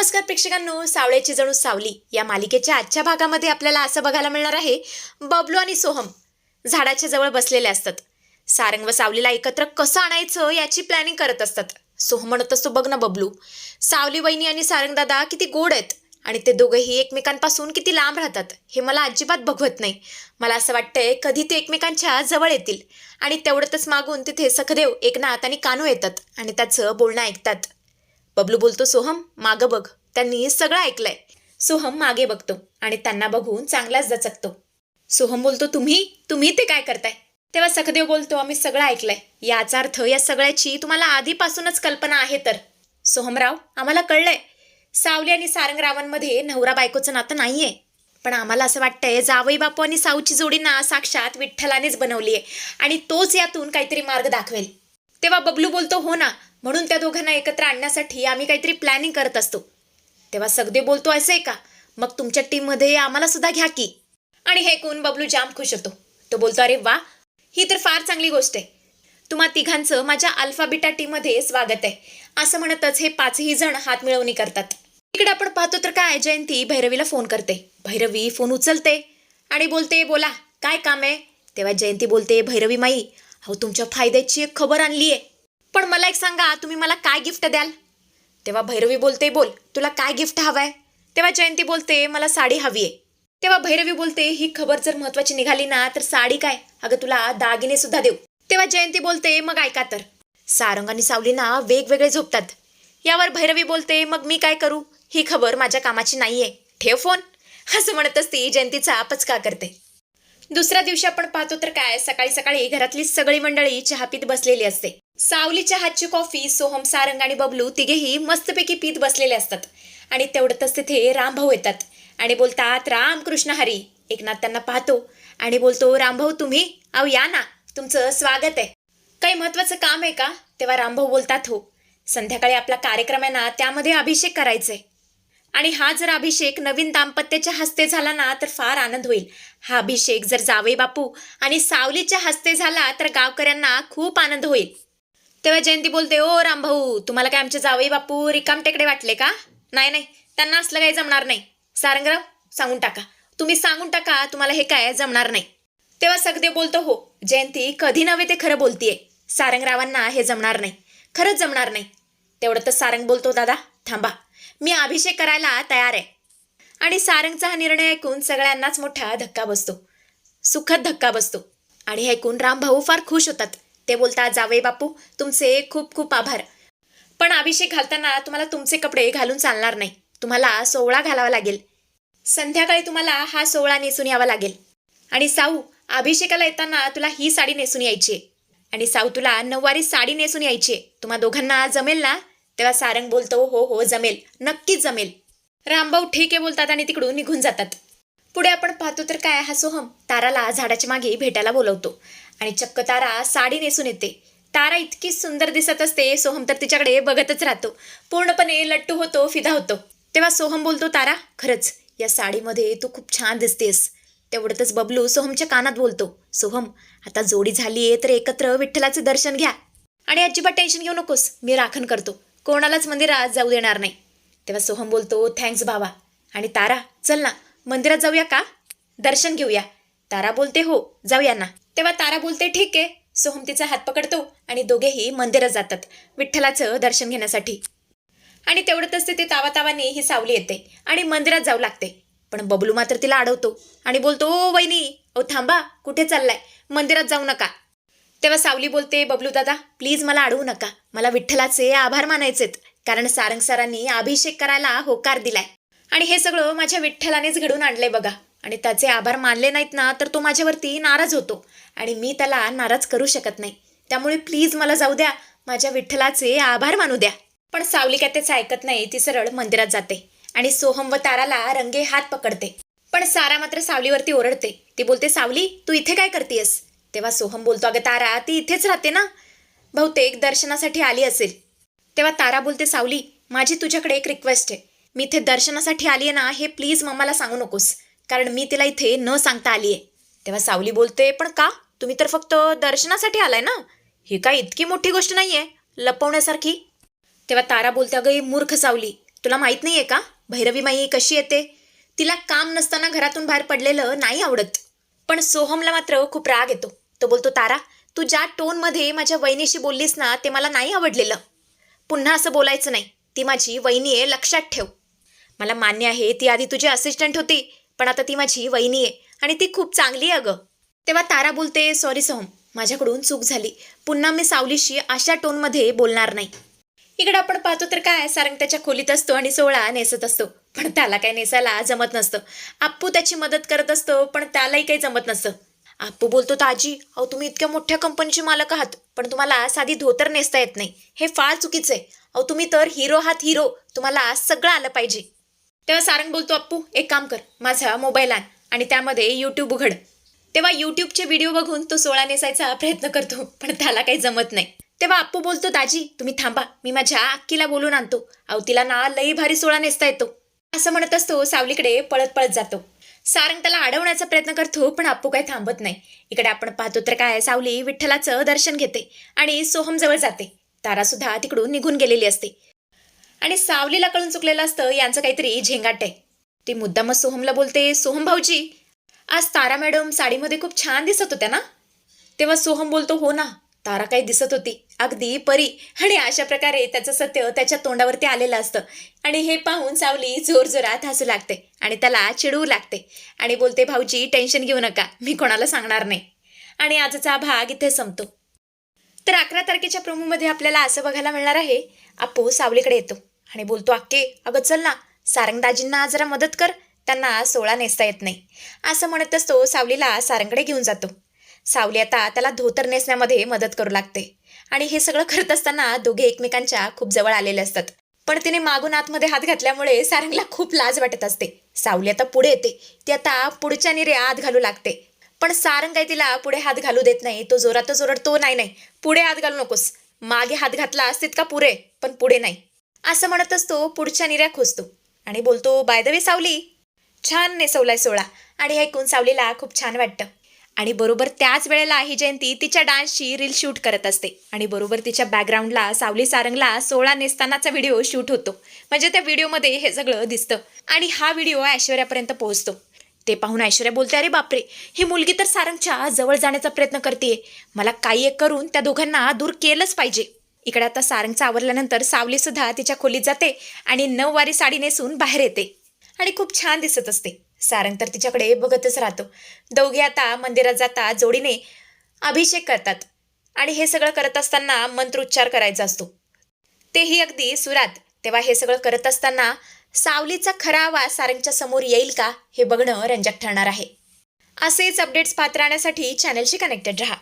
नमस्कार प्रेक्षकांनो सावळ्याची जणू सावली या मालिकेच्या आजच्या भागामध्ये आपल्याला असं बघायला मिळणार आहे बबलू आणि सोहम झाडाच्या जवळ बसलेले असतात. सारंग व सावलीला एकत्र कसं आणायचं याची प्लॅनिंग करत असतात. सोहम म्हणत असतो बघ ना बबलू सावली वहिनी आणि सारंग दादा किती गोड आहेत आणि ते दोघेही एकमेकांपासून किती लांब राहतात हे मला अजिबात बघवत नाही. मला असं वाटतंय कधी ते एकमेकांच्या जवळ येतील आणि तेवढंच मागून तिथे सखदेव एकनाथ आणि कानू येतात आणि त्याचं बोलणं ऐकतात. बबलू बोलतो सोहम मागं बघ. त्यांनी सगळं ऐकलंय. सोहम मागे बघतो आणि त्यांना बघून चांगलाच दचकतो सोहम बोलतो तुम्ही? तुम्ही ते काय करताय? तेव्हा सखदेव बोलतो आम्ही सगळं ऐकलंय. याचा अर्थ या सगळ्याची तुम्हाला आधीपासूनच कल्पना आहे तर. सोहमराव आम्हाला कळलंय. सावली आणि सारंगरावांमध्ये नवरा बायकोचं नातं नाहीये. पण आम्हाला असं वाटतंय जावई बापू आणि साऊची जोडी ना साक्षात विठ्ठलानेच बनवली आहे आणि तोच यातून काहीतरी मार्ग दाखवेल. तेव्हा बबलू बोलतो हो ना. म्हणून त्या दोघांना एकत्र आणण्यासाठी आम्ही काहीतरी प्लॅनिंग करत असतो. तेव्हा सगदे बोलतो असं आहे का? मग तुमच्या टीममध्ये आम्हाला सुद्धा घ्या की. आणि हे कोण? बबलू जाम खुश होतो. तो बोलतो अरे वा ही तर फार चांगली गोष्ट आहे. तुम्हा तिघांचं माझ्या अल्फाबिटा टीममध्ये स्वागत आहे. असं म्हणतच हे पाचही जण हात मिळवणी करतात. इकडे आपण पाहतो तर काय जयंती भैरवीला फोन करते. भैरवी फोन उचलते. आणि बोलते बोला काय काम आहे? तेव्हा जयंती बोलते भैरवी माई अहो तुमच्या फायद्याची एक खबर आणली आहे पण मला एक सांगा तुम्ही मला काय गिफ्ट द्याल? तेव्हा भैरवी बोलते बोल तुला काय गिफ्ट हवंय? तेव्हा जयंती बोलते मला साडी हवी आहे तेव्हा भैरवी बोलते ही खबर जर महत्वाची निघाली ना तर साडी काय? अगं तुला दागिने सुद्धा देऊ. तेव्हा जयंती बोलते मग ऐका तर. सारंग आणि सावली ना वेगवेगळे झोपतात. यावर भैरवी बोलते मग मी काय करू? ही खबर माझ्या कामाची नाहीये. ठेव फोन असं म्हणतच ती जयंतीचा पचका करते. दुसऱ्या दिवशी आपण पाहतो तर काय सकाळी सकाळी घरातली सगळी मंडळी चहा पीत बसलेली असते. सावलीच्या हातची कॉफी सोहम सारंग आणि बबलू तिघेही मस्तपैकी पीत बसलेले असतात. आणि तेवढ्यातच तिथे रामभाऊ येतात. आणि बोलतात राम कृष्ण हरी. एकनाथ त्यांना पाहतो आणि बोलतो रामभाऊ तुम्ही? अहो या ना. तुमचं स्वागत आहे. काही महत्वाचं काम आहे का? तेव्हा रामभाऊ बोलतात हो. संध्याकाळी आपला कार्यक्रम आहे ना त्यामध्ये अभिषेक करायचंय. आणि हा जर अभिषेक नवीन दाम्पत्याच्या हस्ते झाला ना तर फार आनंद होईल. हा अभिषेक जर जावई बापू आणि सावलीच्या हस्ते झाला तर गावकऱ्यांना खूप आनंद होईल. तेव्हा जयंती बोलते ओ रामभाऊ तुम्हाला काय आमचे जावई बापू रिकाम टेकडे वाटले का? नाही नाही त्यांना असलं काही जमणार नाही. सारंगराव सांगून टाका. तुम्ही सांगून टाका तुम्हाला हे काय जमणार नाही. तेव्हा सगदेव बोलतो हो जयंती कधी नव्हे ते खरं बोलतीये. सारंगरावांना हे जमणार नाही. खरंच जमणार नाही. तेवढं तर सारंग बोलतो दादा थांबा. मी अभिषेक करायला तयार आहे. आणि सारंगचा हा निर्णय ऐकून सगळ्यांनाच मोठा धक्का बसतो. सुखद धक्का बसतो. आणि हे ऐकून रामभाऊ फार खुश होतात. ते बोलतात जावे बापू तुमचे खूप खूप आभार. पण अभिषेक घालताना तुम्हाला तुमचे कपडे घालून चालणार नाही. तुम्हाला सोहळा घालावा लागेल. संध्याकाळी तुम्हाला हा सोहळा नेसून यावा लागेल. आणि साऊ अभिषेकाला येताना तुला ही साडी नेसून यायची आहे. आणि साऊ तुला नऊवारी साडी नेसून यायची आहे. तुम्हा दोघांना जमेल ना? तेव्हा सारंग बोलतो हो हो जमेल. नक्कीच जमेल. रामभाऊ ठीक आहे बोलतात आणि तिकडून निघून जातात. पुढे आपण पाहतो तर काय हा सोहम ताराला झाडाच्या मागे भेटायला बोलवतो. आणि चक्क तारा साडी नेसून येते. तारा इतकी सुंदर दिसत असते सोहम तर तिच्याकडे बघतच राहतो. पूर्णपणे लट्टू होतो फिदा होतो. तेव्हा सोहम बोलतो तारा खरंच या साडीमध्ये तू खूप छान दिसतेस. तेवढ्यातच बबलू सोहमच्या कानात बोलतो सोहम आता जोडी झाली आहे तर एकत्र विठ्ठलाचे दर्शन घ्या. आणि अजिबात टेन्शन घेऊ नकोस मी राखण करतो. कोणालाच मंदिरात जाऊ देणार नाही. तेव्हा सोहम बोलतो थँक्स बाबा. आणि तारा चल ना मंदिरात जाऊया का? दर्शन घेऊया. तारा बोलते हो जाऊया ना. तेव्हा तारा बोलते ठीक आहे. सोहम तिचा हात पकडतो आणि दोघेही मंदिरात जातात विठ्ठलाचं दर्शन घेण्यासाठी. आणि तेवढंच ते तावा तावाने ही सावली येते आणि मंदिरात जाऊ लागते. पण बबलू मात्र तिला अडवतो आणि बोलतो ओ वहिनी ओ थांबा कुठे चाललाय? मंदिरात जाऊ नका. तेव्हा सावली बोलते बबलू दादा प्लीज मला अडवू नका. मला विठ्ठलाचे आभार मानायचेत कारण सारंग सरांनी अभिषेक करायला होकार दिलाय. आणि हे सगळं माझ्या विठ्ठलानेच घडून आणले बघा. आणि त्याचे आभार मानले नाहीत ना तर तो माझ्यावरती नाराज होतो. आणि मी त्याला नाराज करू शकत नाही. त्यामुळे प्लीज मला जाऊ द्या. माझ्या विठ्ठलाचे आभार मानू द्या. पण सावली काय त्याचं ऐकत नाही ती सरळ मंदिरात जाते. आणि सोहम व ताराला रंगे हात पकडते. पण सारा मात्र सावलीवरती ओरडते. ती बोलते सावली तू इथे काय करतेयस? तेव्हा सोहम बोलतो अगं तारा ती इथेच राहते ना? बहुतेक दर्शनासाठी आली असेल. तेव्हा तारा बोलते सावली माझी तुझ्याकडे एक रिक्वेस्ट आहे. मी इथे दर्शनासाठी आली आहे ना हे प्लीज मम्माला सांगू नकोस. कारण मी तिला इथे न सांगता आली आहे तेव्हा सावली बोलते पण का? तुम्ही तर फक्त दर्शनासाठी आलाय ना? ही काय इतकी मोठी गोष्ट नाहीये लपवण्यासारखी. तेव्हा तारा बोलते अगं ही मूर्ख सावली तुला माहीत नाही आहे का? भैरवी माई कशी येते? तिला काम नसताना घरातून बाहेर पडलेलं नाही आवडत. पण सोहमला मात्र खूप राग येतो. तो बोलतो तारा तू ज्या टोनमध्ये माझ्या वहिनीशी बोललीस ना ते मला नाही आवडलेलं. पुन्हा असं बोलायचं नाही. ती माझी वहिनी आहे लक्षात ठेव. मला मान्य आहे ती आधी तुझी असिस्टंट होती पण आता ती माझी वहिनी आहे आणि ती खूप चांगली आहे अगं. तेव्हा तारा बोलते सॉरी सोहम माझ्याकडून चूक झाली. पुन्हा मी सावलीशी अशा टोनमध्ये बोलणार नाही. इकडे आपण पाहतो तर काय सारंग त्याच्या खोलीत असतो आणि सोहळा नेसत असतो. पण त्याला काही नेसायला जमत नसतं. आप्पू त्याची मदत करत असतो पण त्यालाही काही जमत नसतं. आप्पू बोलतो ताजी अहो तुम्ही इतक्या मोठ्या कंपनीचे मालक आहात पण तुम्हाला साधी धोतर नेसता येत नाही. हे फार चुकीचं आहे. अहो तुम्ही तर हिरो आहात हिरो तुम्हाला सगळं आलं पाहिजे. तेव्हा सारंग बोलतो अप्पू एक काम कर माझा मोबाईल आण आणि त्यामध्ये यूट्यूब उघड. तेव्हा यूट्यूबचे व्हिडिओ बघून तो सोळा नेसायचा प्रयत्न करतो पण त्याला काही जमत नाही. तेव्हा अप्पू बोलतो दाजी तुम्ही थांबा मी माझ्या अक्कीला बोलून आणतो. अहो तिला ना लई भारी सोळा नेसता येतो. असं म्हणत असतो सावलीकडे पळत पळत जातो. सारंग त्याला अडवण्याचा प्रयत्न करतो पण अप्पू काही थांबत नाही. इकडे आपण पाहतो तर काय सावली विठ्ठलाचं दर्शन घेते आणि सोहमजवळ जाते. तारा सुद्धा तिकडून निघून गेलेली असते. आणि सावलीला कळून चुकलेलं असतं यांचं काहीतरी झेंगाट आहे. ती मुद्दामच सोहमला बोलते सोहम भाऊजी आज तारा मॅडम साडीमध्ये खूप छान दिसत होत्या ना? तेव्हा सोहम बोलतो हो ना तारा काही दिसत होती अगदी परी. आणि अशा प्रकारे त्याचं सत्य त्याच्या तोंडावरती आलेलं असतं. आणि हे पाहून सावली जोरजोरात हसू लागते आणि त्याला चिडवू लागते आणि बोलते भाऊजी टेन्शन घेऊ नका मी कोणाला सांगणार नाही. आणि आजचा भाग इथे संपतो. तर अकरा तारखेच्या प्रोमोमध्ये आपल्याला असं बघायला मिळणार आहे अप्पू सावलीकडे येतो. आणि बोलतो अक्के अगं चल ना सारंगदाजींना जरा मदत कर त्यांना सोळा नेसता येत नाही. असं म्हणतच तो सावलीला सारंगकडे घेऊन जातो. सावली आता त्याला धोतर नेसण्यामध्ये मदत करू लागते. आणि हे सगळं करत असताना दोघे एकमेकांच्या खूप जवळ आलेले असतात. पण तिने मागून आतमध्ये हात घातल्यामुळे सारंगला खूप लाज वाटत असते. सावली आता पुढे येते. ती आता पुढच्या निरे आत घालू लागते. पण सारंग काही तिला पुढे हात घालू देत नाही. तो जोरात जोरात तो नाही नाही पुढे हात घालू नकोस. मागे हात घातला असतीत का पुरे पण पुढे नाही. असं म्हणतच तो पुढच्या निऱ्या खोचतो आणि बोलतो बाय द वे सावली. छान नेसवलाय सोळा आणि ऐकून सावलीला खूप छान वाटतं. आणि बरोबर त्याच वेळेला ही जयंती तिच्या डान्सची रील शूट करत असते. आणि बरोबर तिच्या बॅकग्राऊंडला सावली सारंगला सोळा नेसतानाचा व्हिडिओ शूट होतो. म्हणजे त्या व्हिडिओमध्ये हे सगळं दिसतं. आणि हा व्हिडिओ ऐश्वर्यापर्यंत पोहोचतो. ते पाहून ऐश्वर्या बोलते अरे बापरे ही मुलगी तर सारंगच्या जवळ जाण्याचा प्रयत्न करते मला काही एक करून त्या दोघांना दूर केलंच पाहिजे. इकडे आता सारंगचा आवरल्यानंतर सावली सुद्धा तिच्या खोलीत जाते आणि नऊवारी साडी नेसून बाहेर येते. आणि खूप छान दिसत असते. सारंग तर तिच्याकडे बघतच राहतो. दोघे आता मंदिरात जाता जोडीने अभिषेक करतात. आणि हे सगळं करत असताना मंत्रोच्चार करायचा असतो. तेही अगदी सुरात. तेव्हा हे सगळं करत असताना सावलीचा खरा आवाज सारंगच्या समोर येईल का हे बघणं रंजक ठरणार आहे. असेच अपडेट्स पाहत राहण्यासाठी चॅनलशी कनेक्टेड रहा.